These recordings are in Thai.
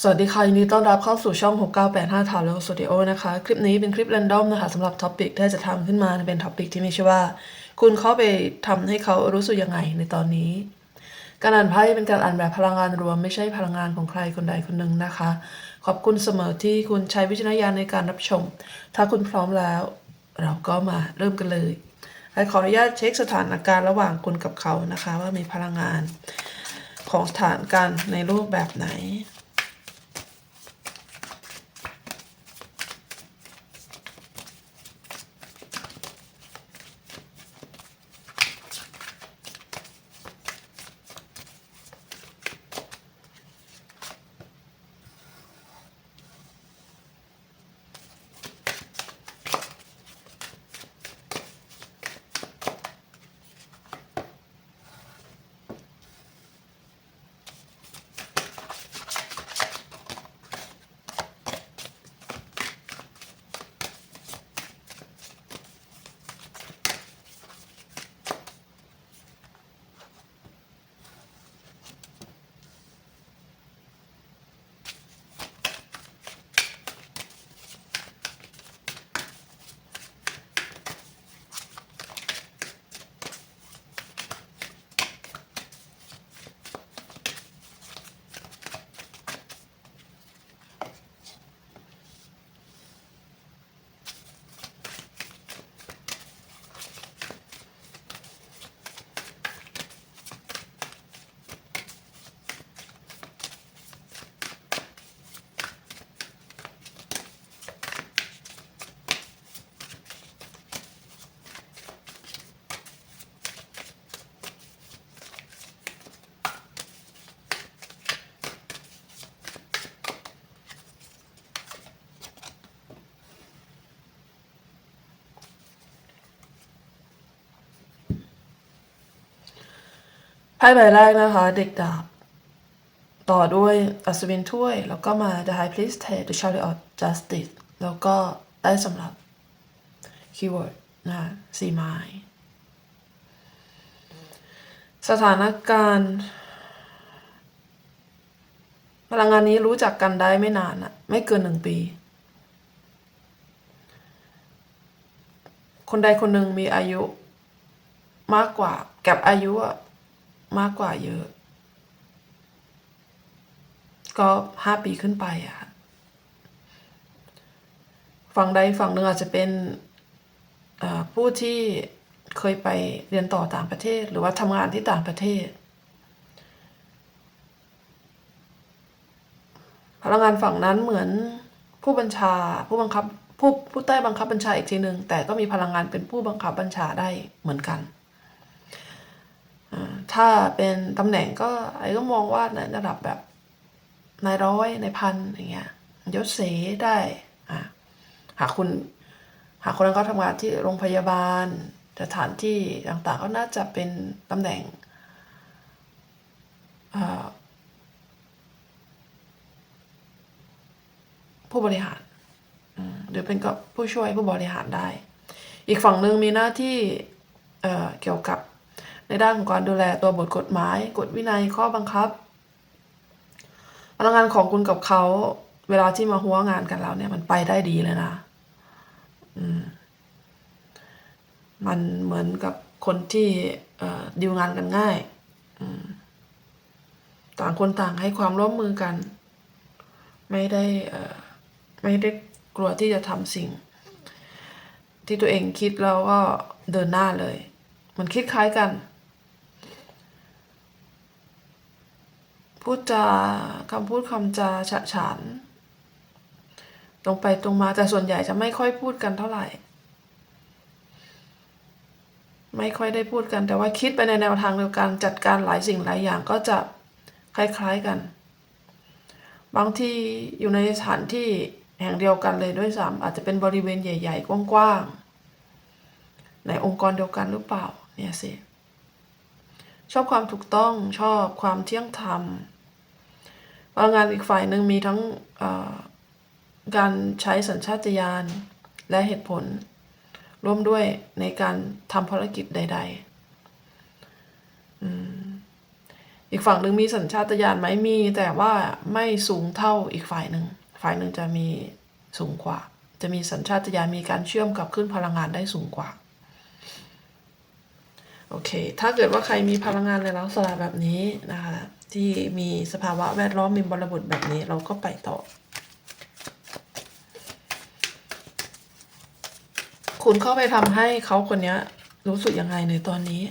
สวัสดีค่ะยินดีต้อนรับเข้าสู่ช่อง 6985 t a l o Studio นะคะ คลิปนี้เป็นคลิป r รนดอมนะคะสำหรับท็อปิกที่จะทำขึ้นมาเป็นท็อปิกที่มีชื่อว่า คุณเข้าไปทำให้เขารู้สึกยังไงในตอนนี้ การอ่านไพ่เป็นการอ่านแบบพลังงานรวม ไม่ใช่พลังงานของใครคนใดคนหนึ่งนะคะ ขอบคุณเสมอที่คุณใช้วิจารณญาณในการรับชม ถ้าคุณพร้อมแล้ว เราก็มาเริ่มกันเลยไอขออนุญาตเช็คสถานการณ์ระหว่างคุณกับเขานะคะ ว่ามีพลังงานของสถานการณ์ในรูปแบบไหน พ่ใบแรกนะคะ เด็กดาบ ต่อด้วยอัศวินถ้วย แล้วก็มา The High Priestess The Chariot of Justice แล้วก็ได้สำหรับคีย์เวิร์ดนะสี่ไม้สถานการณ์ พลังงานนี้รู้จักกันได้ไม่นานอะไม่เกินหนึ่งปี คนใดคนหนึ่งมีอายุมากกว่า แกับอายุอะ มากกว่าเยอะ ก็ห้าปีขึ้นไปอะค่ะฝั่งใดฝั่งหนึ่งอาจจะเป็นผู้ที่เคยไปเรียนต่อต่างประเทศ หรือว่าทำงานที่ต่างประเทศ พลังงานฝั่งนั้นเหมือนผู้บัญชาผู้บังคับผู้ผู้ใต้บังคับบัญชาอีกทีหนึ่งแต่ก็มีพลังงานเป็นผู้บังคับบัญชาได้เหมือนกัน ถ้าเป็นตำแหน่งก็ไอ้ก็มองว่าในระดับแบบนายร้อยนายพันอย่างเงี้ยยศเสได้อ่าหากคุณหากคนนั้นเขาทำงานที่โรงพยาบาลสถานที่ต่างๆ ก็น่าจะเป็นตำแหน่งผู้บริหารหรือเป็นก็ผู้ช่วยผู้บริหารได้ อีกฝั่งหนึ่งมีหน้าที่เเกี่ยวกับ ในด้านของการดูแลตัวบทกฎหมาย กฎวินัยข้อบังคับพลังงานของคุณกับเขา เวลาที่มาหัวงานกันแล้วเนี่ยมันไปได้ดีเลยนะอืมมันเหมือนกับคนที่ดีลงานกันง่ายต่างคนต่างให้ความร่วมมือกัน ไม่ได้ไม่ได้กลัวที่จะทำสิ่ง ที่ตัวเองคิดแล้วก็เดินหน้าเลย มันคิดคล้ายกัน พูดจาคำพูดคำจาฉะฉานตรงไปตรงมาแต่ส่วนใหญ่จะไม่ค่อยพูดกันเท่าไหร่ ไม่ค่อยได้พูดกันแต่ว่าคิดไปในแนวทางเดียวกันจัดการหลายสิ่งหลายอย่างก็จะคล้ายๆกัน บางที่อยู่ในสถานที่แห่งเดียวกันเลยด้วยซ้ำอาจจะเป็นบริเวณใหญ่ ๆ กว้างๆในองค์กรเดียวกันหรือเปล่าเนี่ยสิชอบความถูกต้องชอบความเที่ยงธรรม พลังงานอีกฝ่ายหนึ่งมีทั้งการใช้สัญชาตญาณและเหตุผล ร่วมด้วยในการทำภารกิจใด ๆ อีกฝั่งหนึ่งมีสัญชาตญาณไหมมี แต่ว่าไม่สูงเท่าอีกฝ่ายหนึ่ง ฝ่ายหนึ่งจะมีสูงกว่า จะมีสัญชาตญาณมีการเชื่อมกับขึ้นพลังงานได้สูงกว่าโอเค ถ้าเกิดว่าใครมีพลังงานในลักษณะแบบนี้นะคะ ที่มีสภาวะแวดล้อมมีบริบทแบบนี้เราก็ไปต่อ คุณเข้าไปทำให้เขาคนนี้รู้สึกยังไงในตอนนี้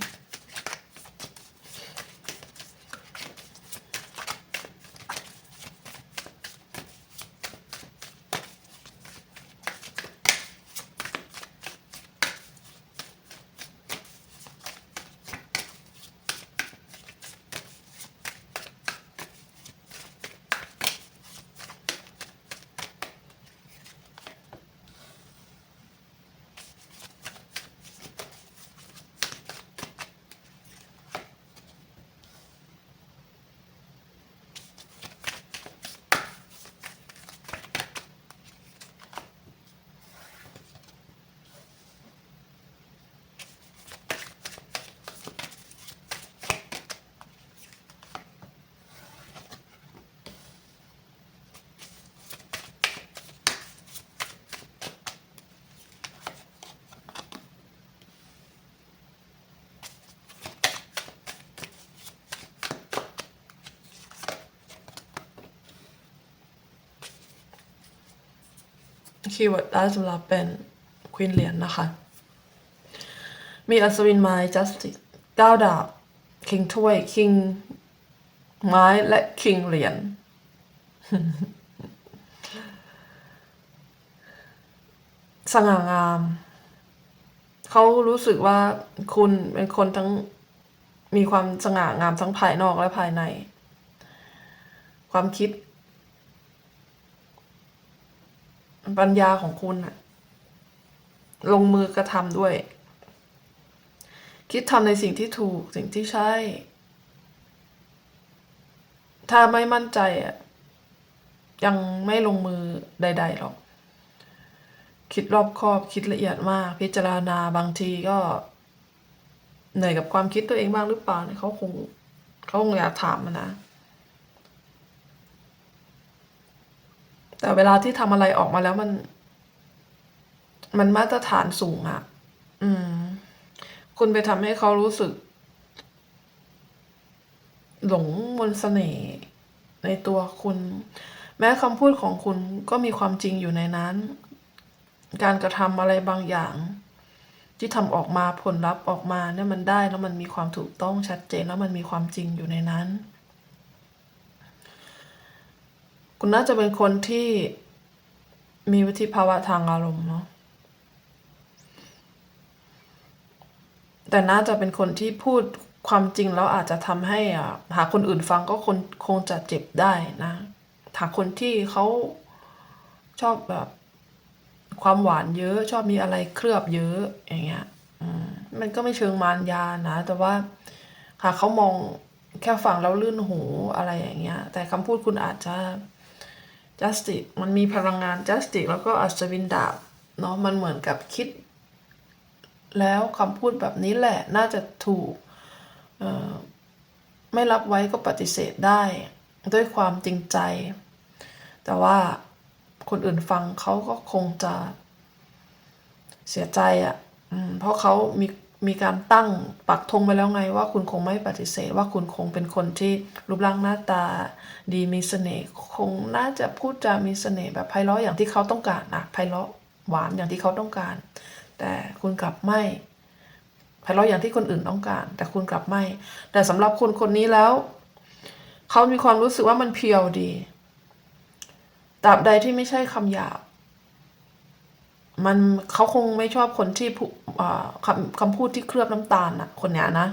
คีย์เวิร์ดได้สำหรับเป็นควีนเหรียญนะคะ มีอัศวินไม้ justice เก้าดาบ คิงถ้วย คิงไม้และคิงเหรียญสง่างาม เขารู้สึกว่าคุณเป็นคนทั้งมีความสง่างามทั้งภายนอกและภายใน ความคิด ปัญญาของคุณอะลงมือกระทำด้วย คิดทำในสิ่งที่ถูกสิ่งที่ใช่ ถ้าไม่มั่นใจอะยังไม่ลงมือใด ๆหรอก คิดรอบคอบคิดละเอียดมาก พิจารณาบางทีก็เหนื่อยกับความคิดตัวเองบ้างหรือเปล่าเนี่ยเขาคงเขาคงอยากถามมันนะ แต่เวลาที่ทำอะไรออกมาแล้วมัน มันมาตรฐานสูงอะอืม คุณไปทำให้เขารู้สึก หลงมนต์เสน่ห์ในตัวคุณ แม้คำพูดของคุณก็มีความจริงอยู่ในนั้น การกระทำอะไรบางอย่าง ที่ทำออกมาผลลัพธ์ออกมาเนี่ยมันได้แล้วมันมีความถูกต้องชัดเจนแล้วมันมีความจริงอยู่ในนั้น คุณน่าจะเป็นคนที่มีวิธีภาวะทางอารมณ์เนาะแต่น่าจะเป็นคนที่พูดความจริงแล้วอาจจะทำให้อะหาคนอื่นฟังก็คนคงจะเจ็บได้นะหาคนที่เขาชอบแบบความหวานเยอะ ชอบมีอะไรเคลือบเยอะอย่างเงี้ยอืมมันก็ไม่เชิงมารยานะ แต่ว่าหากเขามองแค่ฟังแล้วลื่นหูอะไรอย่างเงี้ย แต่คำพูดคุณอาจจะ justice มันมีพลังงาน justice แล้วก็อัศวินดาบเนาะมันเหมือนกับคิด แล้วคำพูดแบบนี้แหละน่าจะถูกไม่รับไว้ก็ปฏิเสธได้ ด้วยความจริงใจ แต่ว่าคนอื่นฟังเขาก็คงจะเสียใจอะ่ะเพราะเขามี มีการตั้งปักธงไปแล้วไงว่าคุณคงไม่ปฏิเสธ ว่าคุณคงเป็นคนที่รูปร่างหน้าตาดีมีเสน่ห์คงน่าจะพูดจามีเสน่ห์แบบไพเราะอย่างที่เขาต้องการนะไพเราะหวานอย่างที่เขาต้องการ แต่คุณกลับไม่ไพเราะอย่างที่คนอื่นต้องการ แต่คุณกลับไม่ แต่สำหรับคนคนนี้แล้ว เขามีความรู้สึกว่ามันเพียวดีตราบใดที่ไม่ใช่คำหยาบ มันเขาคงไม่ชอบคนที่คำคำพูดที่เคลือบน้ำตาลนะคนเนี้ยนะ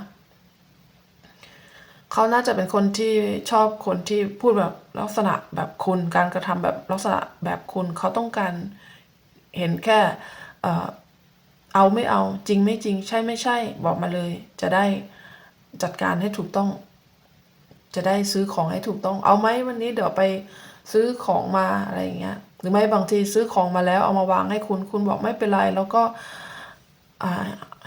เขาน่าจะเป็นคนที่ชอบคนที่พูดแบบลักษณะแบบคุณการกระทำแบบลักษณะแบบคุณเขาต้องการเห็นแค่เออเอาไม่เอาจริงไม่จริง ใช่ไม่ใช่ บอกมาเลย จะได้จัดการให้ถูกต้อง จะได้ซื้อของให้ถูกต้อง เอาไหมวันนี้เดี๋ยวไปซื้อของมาอะไรอย่างเงี้ย หรือไม่บางทีซื้อของมาแล้วเอามาวางให้คุณ คุณบอกไม่เป็นไร แล้วก็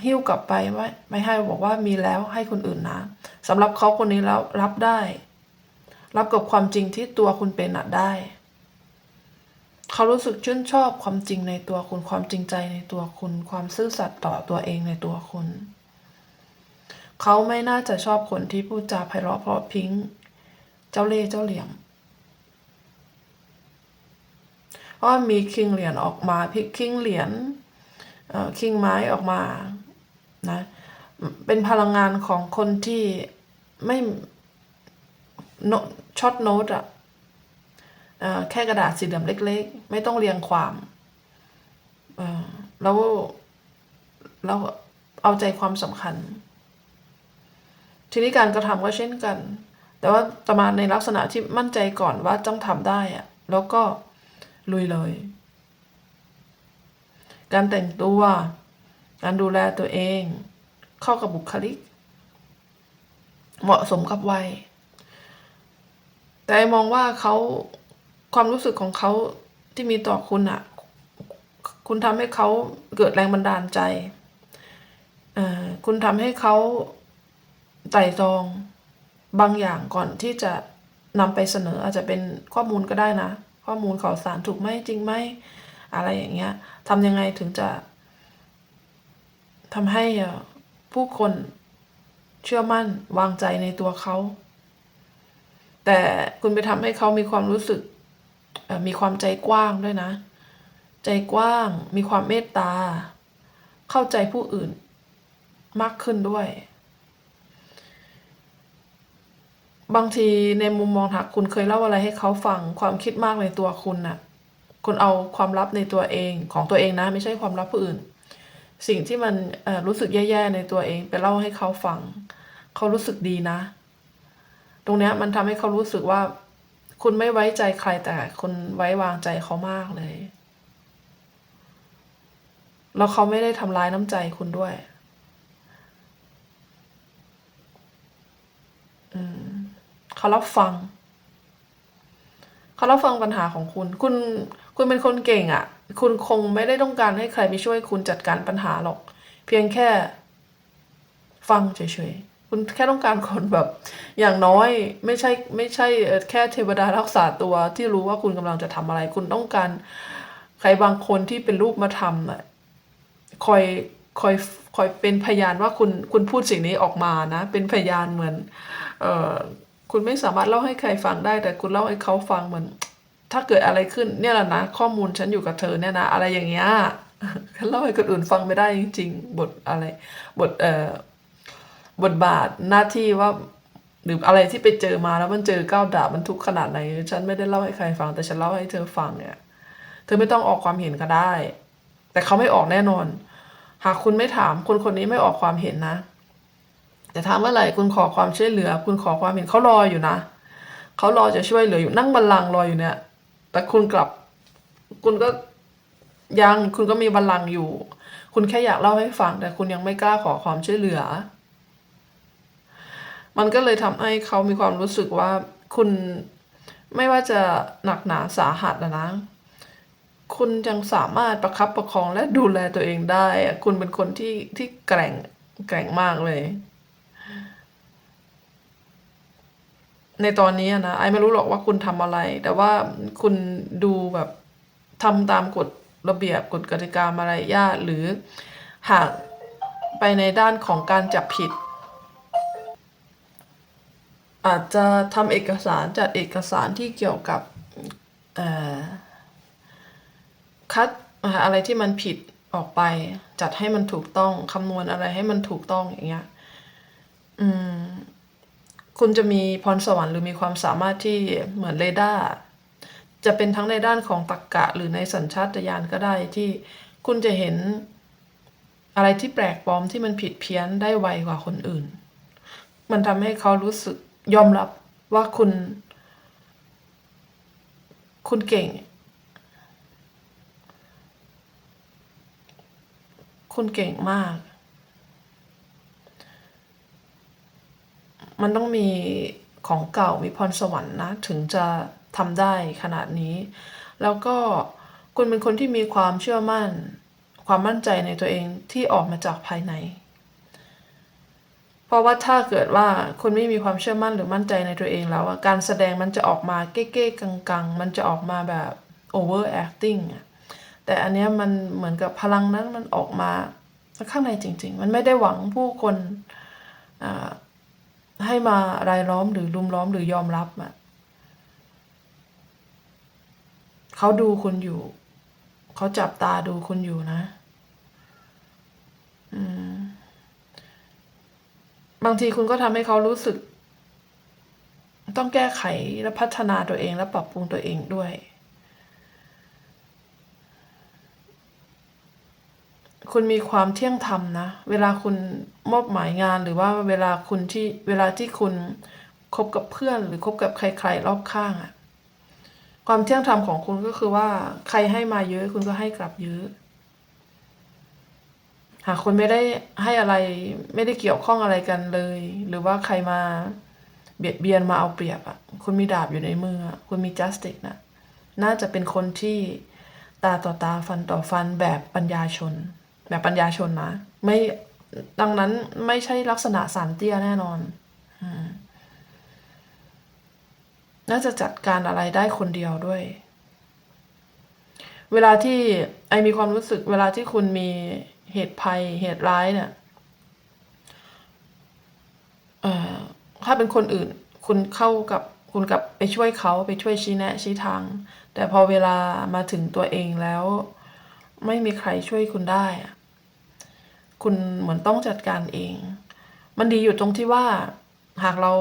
หิ้วกลับไปไว้ไม่ให้บอกว่ามีแล้วให้คนอื่นนะสำหรับเขาคนนี้แล้วรับได้ รับกับความจริงที่ตัวคุณเป็นอะได้ เขารู้สึกชื่นชอบความจริงในตัวคุณความจริงใจในตัวคุณ ความซื่อสัตย์ต่อตัวเองในตัวคุณ เขาไม่น่าจะชอบคนที่พูดจาไพเราะเพราะพิงเจ้าเล่ห์เจ้าเหลี่ยม เพราะว่ามีคิงเหรียญออกมาพิคิงเหรียญคิงไม้ออกมานะเป็นพลังงานของคนที่ไม่โนช็อตโน้ตอะแค่กระดาษสีเหลี่ยมเล็ก ๆ ไม่ต้องเรียงความแล้วแล้วเอาใจความสำคัญ ทีนี้การกระทำก็เช่นกัน แต่ว่าจะมาในลักษณะที่มั่นใจก่อนว่าต้องทำได้อะแล้วก็ ลุยเลย การแต่งตัว การดูแลตัวเอง เข้ากับบุคลิก เหมาะสมกับวัย แต่ไอ้มองว่าเขาความรู้สึกของเขาที่มีต่อคุณอะคุณทำให้เขาเกิดแรงบันดาลใจอ่อคุณทำให้เขาไต่ตรองบางอย่างก่อนที่จะนำไปเสนออาจจะเป็นข้อมูลก็ได้นะ ข้อมูลข่าวสารถูกไหมจริงไหมอะไรอย่างเงี้ยทำยังไงถึงจะทำให้ผู้คนเชื่อมั่นวางใจในตัวเขา แต่คุณไปทำให้เขามีความรู้สึกมีความใจกว้างด้วยนะ ใจกว้างมีความเมตตา เข้าใจผู้อื่นมากขึ้นด้วย บางทีในมุมมองหากคุณเคยเล่าอะไรให้เขาฟังความคิดมากในตัวคุณน่ะ คุณเอาความลับในตัวเองของตัวเองนะ ไม่ใช่ความลับผู้อื่น สิ่งที่มันรู้สึกแย่ๆในตัวเอง ไปเล่าให้เขาฟัง เขารู้สึกดีนะ ตรงเนี้ยมันทำให้เขารู้สึกว่า คุณไม่ไว้ใจใครแต่คุณไว้วางใจเขามากเลย แล้วเขาไม่ได้ทำร้ายน้ำใจคุณด้วย อืม เขารับฟัง เขารับฟังปัญหาของคุณ คุณ คุณเป็นคนเก่งอะ่ะ คุณคงไม่ได้ต้องการให้ใครไปช่วยคุณจัดการปัญหาหรอก เพียงแค่ ฟังเฉยๆ คุณแค่ต้องการคนแบบ อย่างน้อยไม่ใช่ไม่ใช่แค่เทวดารักษาตัวที่รู้ว่าคุณกำลังจะทำอะไร คุณต้องการใครบางคนที่เป็นรูปมาทำอะคอยคอยคอยเป็นพยานว่าคุณคุณพูดสิ่งนี้ออกมานะ เป็นพยานเหมือน เอ่อ คุณไม่สามารถเล่าให้ใครฟังได้ แต่คุณเล่าให้เขาฟังเหมือน ถ้าเกิดอะไรขึ้น เนี่ยแหละนะ ข้อมูลฉันอยู่กับเธอเนี่ยนะ อะไรอย่างเงี้ยเล่าให้คนอื่นฟังไม่ได้จริง ๆ บทอะไร บทเอ่อบทบาทหน้าที่ว่าหรืออะไรที่ไปเจอมาแล้วมันเจอก้าวดาบมันทุกข์ขนาดไหน ฉันไม่ได้เล่าให้ใครฟัง แต่ฉันเล่าให้เธอฟังเนี่ย เธอไม่ต้องออกความเห็นก็ได้ แต่เขาไม่ออกแน่นอน หากคุณไม่ถามคนคนนี้ไม่ออกความเห็นนะ แต่ถามเมื่อไหร่คุณขอความช่วยเหลือ คุณขอความเห็นเขารออยู่นะเขารอจะช่วยเหลืออยู่นั่งบัลลังก์รออยู่เนี่ย แต่คุณกลับ คุณก็ยังคุณก็มีบัลลังก์อยู่ คุณแค่อยากเล่าให้ฟัง แต่คุณยังไม่กล้าขอความช่วยเหลือ มันก็เลยทำให้เขามีความรู้สึกว่าคุณไม่ว่าจะหนักหนาสาหัสนะนะคุณยังสามารถประคับประคองและดูแลตัวเองได้ คุณเป็นคนที่ที่แกร่งแกร่งมากเลย ในตอนนี้นะไอไม่รู้หรอกว่าคุณทำอะไร แต่ว่าคุณดูแบบทำตามกฎระเบียบกฎกติกามารยาทหรือหากไปในด้านของการจับผิด อาจจะทำเอกสารจัดเอกสารที่เกี่ยวกับคัดอะไรที่มันผิดออกไป จัดให้มันถูกต้องคำนวณอะไรให้มันถูกต้องอย่างเงี้ย อืม คุณจะมีพรสวรรค์หรือมีความสามารถที่เหมือนเรดาร์จะเป็นทั้งในด้านของตรรกะหรือในสัญชาตญาณก็ได้ที่คุณจะเห็นอะไรที่แปลกปลอมที่มันผิดเพี้ยนได้ไวกว่าคนอื่น มันทำให้เขารู้สึกยอมรับว่าคุณ คุณเก่ง คุณเก่งมาก มันต้องมีของเก่ามีพรสวรรค์นะ ถึงจะทำได้ขนาดนี้ แล้วก็คุณเป็นคนที่มีความเชื่อมั่น ความมั่นใจในตัวเองที่ออกมาจากภายใน เพราะว่าถ้าเกิดว่าคุณไม่มีความเชื่อมั่นหรือมั่นใจในตัวเองแล้วการแสดงมันจะออกมาเก้ๆกังๆ มันจะออกมาแบบ over acting แต่อันเนี้ยมันเหมือนกับพลังนั้นมันออกมาข้างในจริง ๆ มันไม่ได้หวังผู้คนอ่า ให้มารายล้อมหรือลุมล้อมหรือยอมรับอะเขาดูคุณอยู่ เขาจับตาดูคุณอยู่นะ อืม บางทีคุณก็ทำให้เขารู้สึก ต้องแก้ไขและพัฒนาตัวเองและปรับปรุงตัวเองด้วย คุณมีความเที่ยงธรรมนะ เวลาคุณมอบหมายงานหรือว่าเวลาคุณที่เวลาที่คุณคบกับเพื่อน หรือคบกับใคร ๆ รอบข้างอะความเที่ยงธรรมของคุณก็คือว่า ใครให้มาเยอะคุณก็ให้กลับเยอะ หากคุณไม่ได้ให้อะไรไม่ได้เกี่ยวข้องอะไรกันเลย หรือว่าใครมาเบียดเบียนมาเอาเปรียบอะคุณมีดาบอยู่ในมือคุณมีจัสติกนะน่าจะเป็นคนที่ตาต่อตาฟันต่อฟันแบบปัญญาชน แบบปัญญาชนนะ ไม่ดังนั้นไม่ใช่ลักษณะสารเตี้ยแน่นอนน่าจะจัดการอะไรได้คนเดียวด้วย เวลาที่ไอมีความรู้สึก เวลาที่คุณมีเหตุภัยเหตุร้ายเนี่ยถ้าเป็นคนอื่น คุณเข้ากับคุณกับไปช่วยเขาไปช่วยชี้แนะชี้ทาง แต่พอเวลามาถึงตัวเองแล้ว ไม่มีใครช่วยคุณได้อะ คุณเหมือนต้องจัดการเอง มันดีอยู่ตรงที่ว่าหากเรา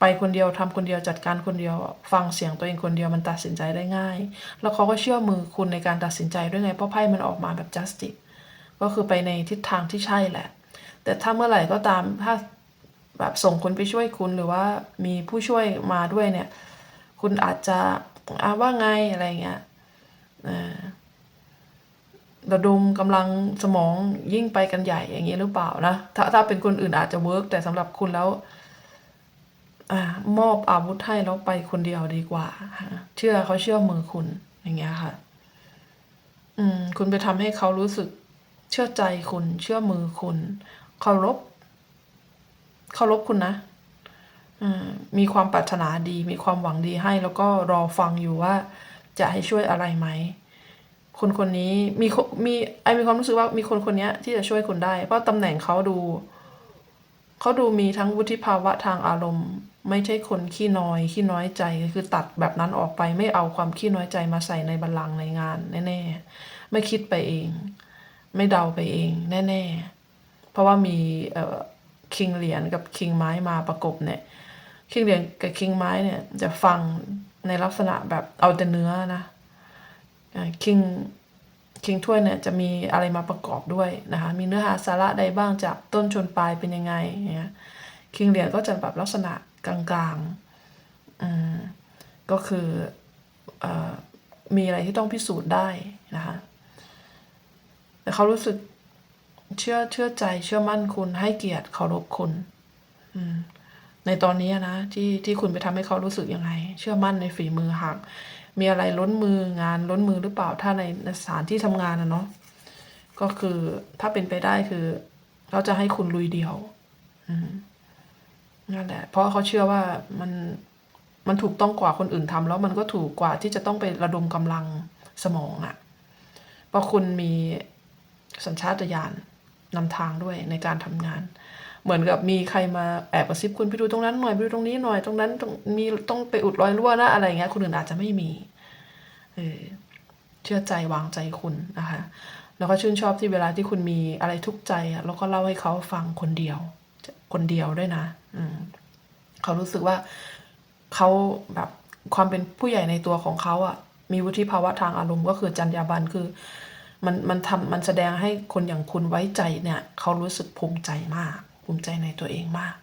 ไปคนเดียวทำคนเดียวจัดการคนเดียว ฟังเสียงตัวเองคนเดียวมันตัดสินใจได้ง่าย แล้วเขาก็เชื่อมือคุณในการตัดสินใจด้วยไงเพราะไพ่มันออกมาแบบ justice ก็คือไปในทิศทางที่ใช่แหละ แต่ถ้าเมื่อไหร่ก็ตามถ้าแบบส่งคนไปช่วยคุณหรือว่ามีผู้ช่วยมาด้วยเนี่ย คุณอาจจะอาว่าไงอะไรเงี้ยเออ ระดมกำลังสมองยิ่งไปกันใหญ่อย่างนี้หรือเปล่านะถ้าถ้าเป็นคนอื่นอาจจะเวิร์กแต่สำหรับคุณแล้วอมอบอาวุธให้แล้วไปคนเดียวดีกว่า เชื่อเขาเชื่อมือคุณอย่างเงี้ยค่ะ อืม คุณไปทำให้เขารู้สึกเชื่อใจคุณ เชื่อมือคุณเคารพเคารพคุณนะอมีความปรารถนาดี มีความหวังดีให้ แล้วก็รอฟังอยู่ว่าจะให้ช่วยอะไรไหม คนคนนี้มีมีไอมีความรู้สึกว่ามีคนคนนี้ที่จะช่วยคุณได้ เพราะตำแหน่งเขาดูเขาดูมีทั้งวุฒิภาวะทางอารมณ์ ไม่ใช่คนขี้น้อยขี้น้อยใจคือตัดแบบนั้นออกไปไม่เอาความขี้น้อยใจมาใส่ในบัลลังก์ในงานแน่ๆไม่คิดไปเอง ไม่เดาไปเองแน่ๆเพราะว่ามีเอ่อคิงเหรียญกับคิงไม้มาประกบเนี่ยคิงเหรียญกับคิงไม้เนี่ยจะฟังในลักษณะแบบเอาแต่เนื้อนะ คิงคิงถ้วยเนี่ยจะมีอะไรมาประกอบด้วยนะคะ มีเนื้อหาสาระใดบ้างจากต้นชนปลายเป็นยังไงเนี่ยคิงเหรียญก็จะแบบลักษณะกลางๆอืมก็คืออมีอะไรที่ต้องพิสูจน์ได้นะคะแต่เขารู้สึกเชื่อเชื่อใจเชื่อมั่นคุณให้เกียรติเคารพคุณในตอนนี้นะที่ที่คุณไปทำให้เขารู้สึกยังไง เชื่อมั่นในฝีมือหาก มีอะไรล้นมืองานล้นมือหรือเปล่าถ้าในสถานที่ทำงานนะเนาะก็คือถ้าเป็นไปได้คือเขาจะให้คุณลุยเดียวนั่นแหละ เพราะเขาเชื่อว่ามันมันถูกต้องกว่าคนอื่นทำแล้วมันก็ถูกกว่าที่จะต้องไประดมกำลังสมองอะ่ะเพราะคุณมีสัญชาตญาณนำทางด้วยในการทำงาน เหมือนกับมีใครมาแอบกระซิบคุณไปดูตรงนั้นหน่อยไปดูตรงนี้หน่อยตรงนั้นตรงมีต้องไปอุดรอยรั่วนะอะไรเงี้ยคนอื่นอาจจะไม่มีเออเชื่อใจวางใจคุณนะคะ แล้วก็ชื่นชอบที่เวลาที่คุณมีอะไรทุกข์ใจอะแล้วก็เล่าให้เขาฟังคนเดียว คนเดียวด้วยนะ อืมเขารู้สึกว่าเขาแบบความเป็นผู้ใหญ่ในตัวของเขาอะ มีวุฒิภาวะทางอารมณ์ก็คือจรรยาบรรณคือ มันมันทำมันแสดงให้คนอย่างคุณไว้ใจเนี่ย เขารู้สึกภูมิใจมาก ภูมิใจในตัวเองมาก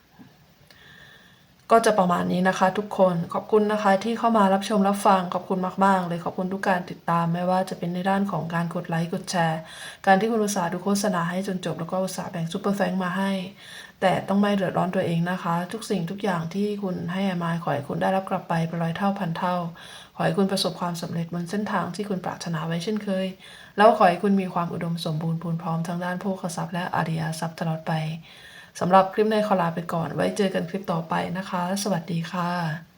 ก็จะประมาณนี้นะคะทุกคนขอบคุณนะคะที่เข้ามารับชมรับฟังขอบคุณมากๆเลยขอบคุณทุกการติดตามไม่ว่าจะเป็นในด้านของการกดไลค์กดแชร์ การที่คุณอุตสาห์ดูโฆษณาให้จนจบแล้วก็อุตสาห์แบ่งซูเปอร์แฟงมาให้ แต่ต้องไม่เดือดร้อนตัวเองนะคะ ทุกสิ่งทุกอย่างที่คุณให้มาขอให้คุณได้รับกลับไปเป็นร้อยเท่าพันเท่าขอให้คุณประสบความสำเร็จบนเส้นทางที่คุณปรารถนาไว้เช่นเคย แล้วขอให้คุณมีความอุดมสมบูรณ์พูนพร้อมทั้งด้านโภคทรัพย์และอาริยทรัพย์ตลอดไป สำหรับคลิปในขอลาไปก่อน ไว้เจอกันคลิปต่อไปนะคะ สวัสดีค่ะ